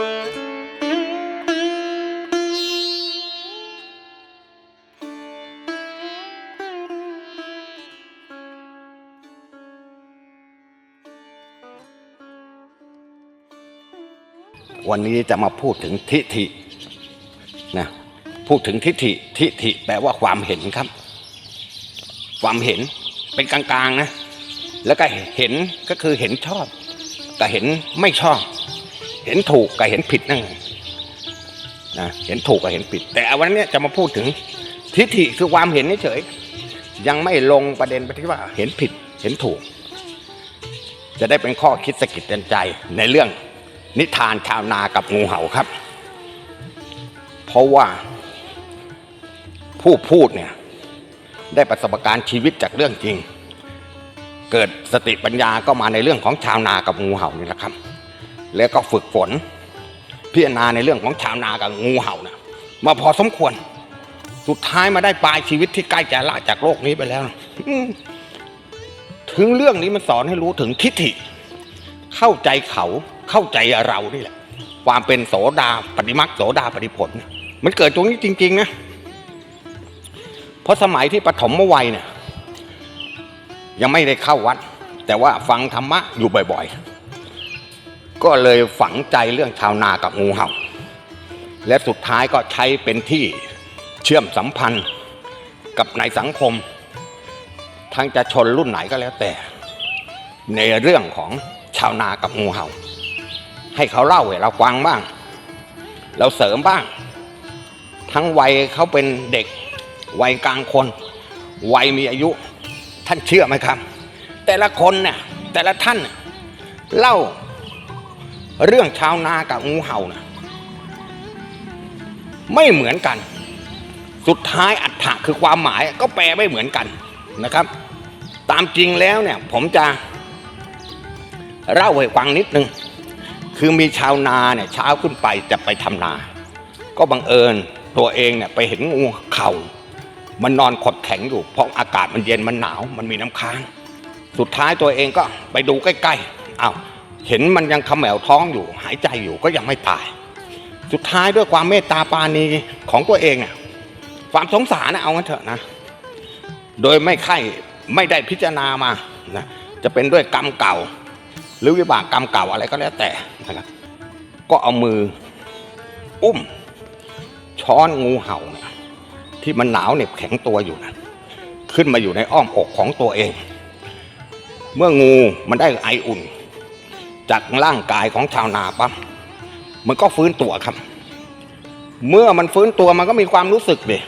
วันนี้จะมาพูดถึงทิฏฐินะพูดถึงทิฏฐิทิฏฐิแปลว่าความเห็นครับ ความเห็นเป็นกลางๆนะแล้วก็เห็นก็คือเห็นชอบกับเห็นไม่ชอบ เห็นถูกกับเห็นผิดนั่นเองนะเห็นถูกกับเห็นผิด แต่วันนี้จะมาพูดถึงทิฏฐิคือความเห็นเฉยยังไม่ลงประเด็นไปที่ว่าเห็นผิดเห็นถูก จะได้เป็นข้อคิดสะกิดเตือนใจในเรื่องนิทานชาวนากับงูเห่าครับ เพราะว่าผู้พูดเนี่ยได้ประสบการณ์ชีวิตจากเรื่องจริง เกิดสติปัญญาก็มาในเรื่องของชาวนากับงูเห่านี่แหละครับ แล้วก็ฝึกฝน พิจารณาในเรื่องของชาวนากับงูเห่านะมาพอสมควร สุดท้ายมาได้ปลายชีวิตที่ใกล้จะละจากโลกนี้ไปแล้วนะถึงเรื่องนี้มันสอนให้รู้ถึงทิฏฐิ เข้าใจเขาเข้าใจเรานี่แหละ ความเป็นโสดาปฏิมักโสดาปฏิผล มันเกิดตรงนี้จริง ๆ นะ เพราะสมัยที่ปฐมวัยเนี่ยยังไม่ได้เข้าวัด แต่ว่าฟังธรรมะอยู่บ่อย ๆ ก็เลยฝังใจเรื่องชาวนากับงูเห่า และสุดท้ายก็ใช้เป็นที่เชื่อมสัมพันธ์กับในสังคม ทั้งจะชนรุ่นไหนก็แล้วแต่ ในเรื่องของชาวนากับงูเห่า ให้เขาเล่าให้เราฟังบ้าง เราเสริมบ้าง ทั้งวัยเขาเป็นเด็ก วัยกลางคน วัยมีอายุท่านเชื่อไหมครับ แต่ละคนเนี่ยแต่ละท่านเล่า เรื่องชาวนากับงูเห่านะไม่เหมือนกัน สุดท้ายอัฏฐะคือความหมายก็แปลไม่เหมือนกันนะครับ ตามจริงแล้วเนี่ยผมจะเล่าให้ฟังนิดนึง คือมีชาวนาเนี่ยเช้าขึ้นไปจะไปทำนา ก็บังเอิญตัวเองเนี่ยไปเห็นงูเข่า มันนอนขดแข็งอยู่ เพราะอากาศมันเย็นมันหนาว มันมีน้ำค้าง สุดท้ายตัวเองก็ไปดูใกล้ๆอ้าว เห็นมันยังขมแหวท้องอยู่ หายใจอยู่ก็ยังไม่ตาย สุดท้ายด้วยความเมตตาปาณีของตัวเองเนี่ยความสงสารนะเอางั้นเถอะนะ โดยไม่ค่อยไม่ได้พิจารณามานะจะเป็นด้วยกรรมเก่า หรือวิบากกรรมเก่าอะไรก็แล้วแต่นะครับก็เอามืออุ้ม ช้อนงูเห่าเนี่ยที่มันหนาวเหน็บแข็งตัวอยู่นะขึ้นมาอยู่ในอ้อมอกของตัวเอง เมื่องูมันได้ไออุ่น จากร่างกายของชาวนาปั๊บมันก็ฟื้นตัวครับ เมื่อมันฟื้นตัวมันก็มีความรู้สึกดิ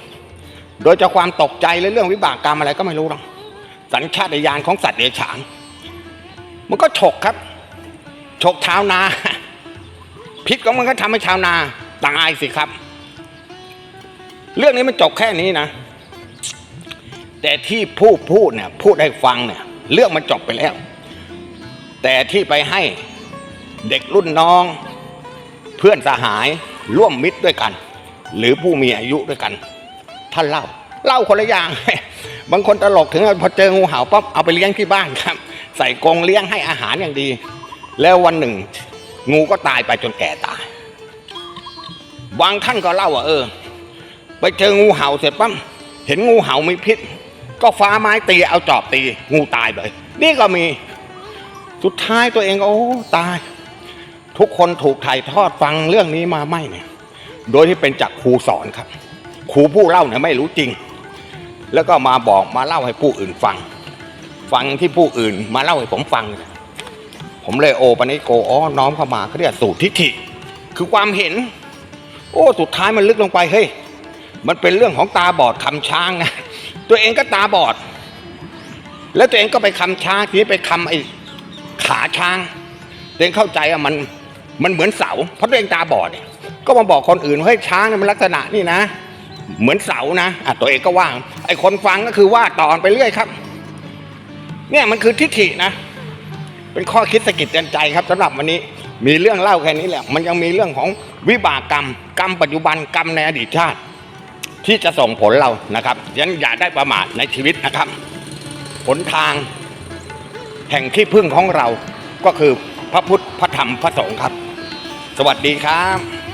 โดยจะความตกใจและเรื่องวิบากกรรมอะไรก็ไม่รู้หรอกสัญชาตญาณของสัตว์เดรัจฉาน มันก็ฉกครับฉกชาวนา พิษของมันก็ทำให้ชาวนาตายสิครับ เรื่องนี้มันจบแค่นี้นะ แต่ที่ผู้พูดเนี่ยพูดให้ฟังเนี่ยเรื่องมันจบไปแล้ว แต่ที่ไปให้ เด็กรุ่นน้อง เพื่อนสหายร่วมมิตรด้วยกัน หรือผู้มีอายุด้วยกัน ท่านเล่าเล่าคนละอย่าง บางคนตลกถึงพอเจองูเห่าปั๊บเอาไปเลี้ยงที่บ้านครับ ใส่กรงเลี้ยงให้อาหารอย่างดี แล้ววันหนึ่ง งูก็ตายไปจนแก่ตายบางท่านก็เล่าว่าเออ ไปเจองูเห่าเสร็จปั๊บเห็นงูเห่ามีพิษ ก็ฟ้าไม้ตีเอาจอบตี งูตายเลยนี่ก็มี สุดท้ายตัวเองโอ้ตาย ทุกคนถูกถ่ายทอดฟังเรื่องนี้มาไม่เนี่ย โดยที่เป็นจากครูสอนครับ ครูผู้เล่าเนี่ยไม่รู้จริง แล้วก็มาบอกมาเล่าให้ผู้อื่นฟัง ฟังที่ผู้อื่นมาเล่าให้ผมฟัง ผมเลยโอปนิโกอ๋อน้อมเข้ามาเขาเรียกสูตรทิฏฐิ คือความเห็น โอ้สุดท้ายมันลึกลงไปเฮ้ยมันเป็นเรื่องของตาบอดคำช้างนะตัวเองก็ตาบอด แล้วตัวเองก็ไปคำช้างทีนี้ไปคำไอ้ขาช้างตัวเองเข้าใจว่ามัน มันเหมือนเสาเพราะตัวเองตาบอดเนี่ยก็มาบอกคนอื่นว่าเฮ้ยช้างมันลักษณะนี่นะ เหมือนเสานะอะตัวเองก็ว่าง ไอ้คนฟังก็คือว่าต่อไปเรื่อยครับ เนี่ยมันคือทิฏฐินะ เป็นข้อคิดสะกิดเตือนใจครับสำหรับวันนี้มีเรื่องเล่าแค่นี้แหละ มันยังมีเรื่องของวิบากกรรม กรรมปัจจุบันกรรมในอดีตชาติ ที่จะส่งผลเรานะครับยันอย่าได้ประมาทในชีวิตนะครับหนทางแห่งที่พึ่งของเราก็คือพระพุทธพระธรรมพระสงฆ์ครับ สวัสดีครับ